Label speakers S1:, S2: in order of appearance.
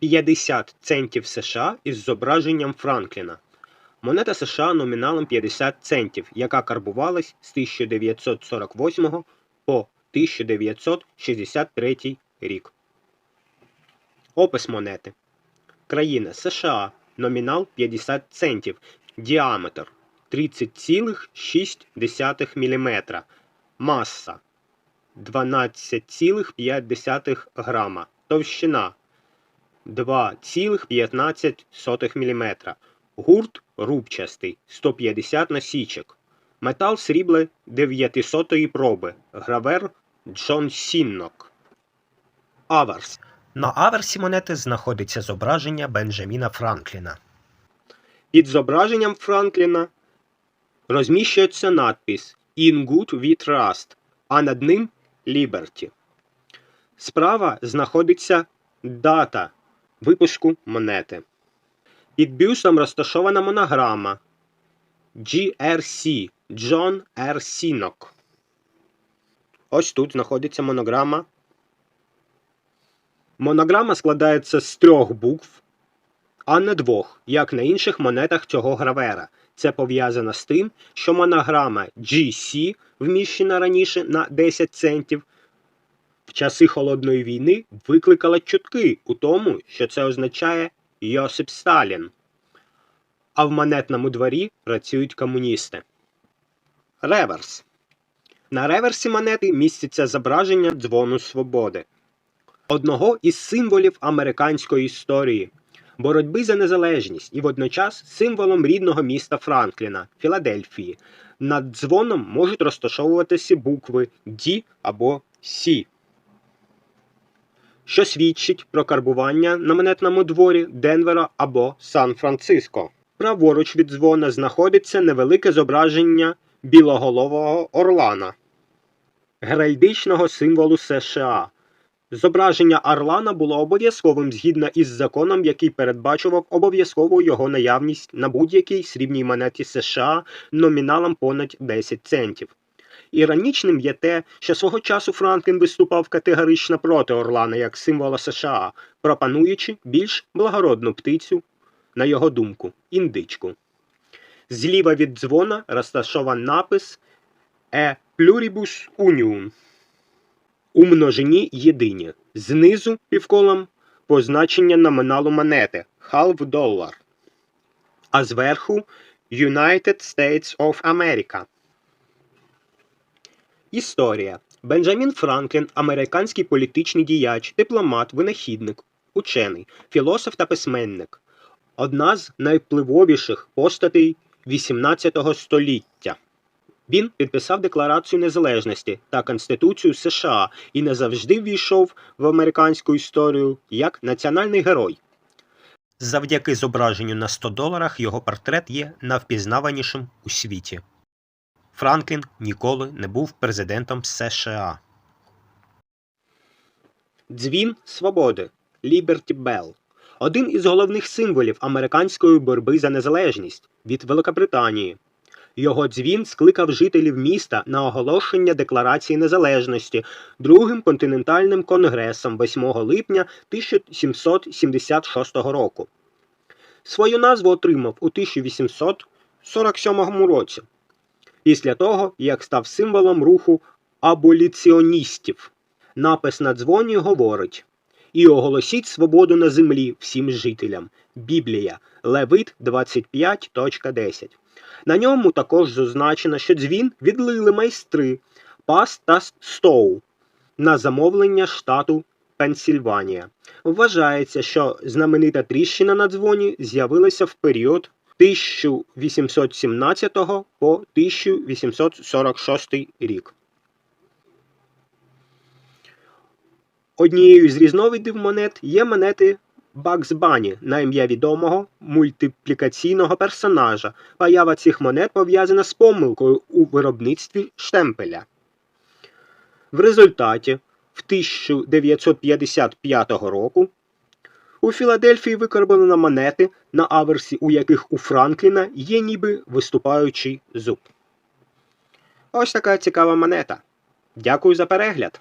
S1: 50 центів США із зображенням Франкліна. Монета США номіналом 50 центів, яка карбувалась з 1948 по 1963 рік. Опис монети. Країна США. Номінал 50 центів. Діаметр 30,6 мм. Маса 12,5 грама. Товщина 2,15 мм. Гурт рубчастий 150 насічок. Метал срібле 900 проби. Гравер Джон Сіннок. Аверс. На аверсі монети знаходиться зображення Бенджаміна Франкліна. Під зображенням Франкліна розміщується надпис In Good We Trust, а над ним Liberty. Справа знаходиться дата випуску монети. Під бюстом розташована монограма GRC John R. Сінок. Ось тут знаходиться монограма. Монограма складається з трьох букв, а не двох, як на інших монетах цього гравера. Це пов'язано з тим, що монограма GC, вміщена раніше на 10 центів, в часи Холодної війни викликала чутки у тому, що це означає Йосип Сталін. А в монетному дворі працюють комуністи. Реверс. На реверсі монети міститься зображення дзвону свободи, одного із символів американської історії, боротьби за незалежність і водночас символом рідного міста Франкліна, Філадельфії. Над дзвоном можуть розташовуватися букви D або C, що свідчить про карбування на монетному дворі Денвера або Сан-Франциско. Праворуч від дзвона знаходиться невелике зображення білоголового орлана, геральдичного символу США. Зображення Орлана було обов'язковим згідно із законом, який передбачував обов'язкову його наявність на будь-якій срібній монеті США номіналом понад 10 центів. Іронічним є те, що свого часу Франклін виступав категорично проти Орлана як символа США, пропонуючи більш благородну птицю, на його думку, індичку. Зліва від дзвона розташований напис E pluribus unium у множині єдині. Знизу півколом позначення номіналу монети half dollar, а зверху United States of America. Історія. Бенджамін Франклін, американський політичний діяч, дипломат, винахідник, учений, філософ та письменник. Одна з найвпливовіших постатей XVIII століття. Він підписав Декларацію незалежності та Конституцію США і не завжди ввійшов в американську історію як національний герой. Завдяки зображенню на 100 доларах його портрет є навпізнаванішим у світі. Франклін ніколи не був президентом США. Дзвін свободи Liberty Bell один із головних символів американської боротьби за незалежність від Великобританії. Його дзвін скликав жителів міста на оголошення Декларації Незалежності Другим континентальним конгресом 8 липня 1776 року. Свою назву отримав у 1847 році, після того, як став символом руху аболіціоністів. Напис на дзвоні говорить і оголосіть свободу на землі всім жителям. Біблія Левит 25.10. На ньому також зазначено, що дзвін відлили майстри Пас та Стоу на замовлення штату Пенсільванія. Вважається, що знаменита тріщина на дзвоні з'явилася в період 1817 по 1846 рік. Однією з різновидів монет є монети Бакс Бані на ім'я відомого мультиплікаційного персонажа. Поява цих монет пов'язана з помилкою у виробництві штемпеля. В результаті в 1955 року у Філадельфії викарбонено монети, на аверсі у яких у Франкліна є ніби виступаючий зуб. Ось така цікава монета. Дякую за перегляд!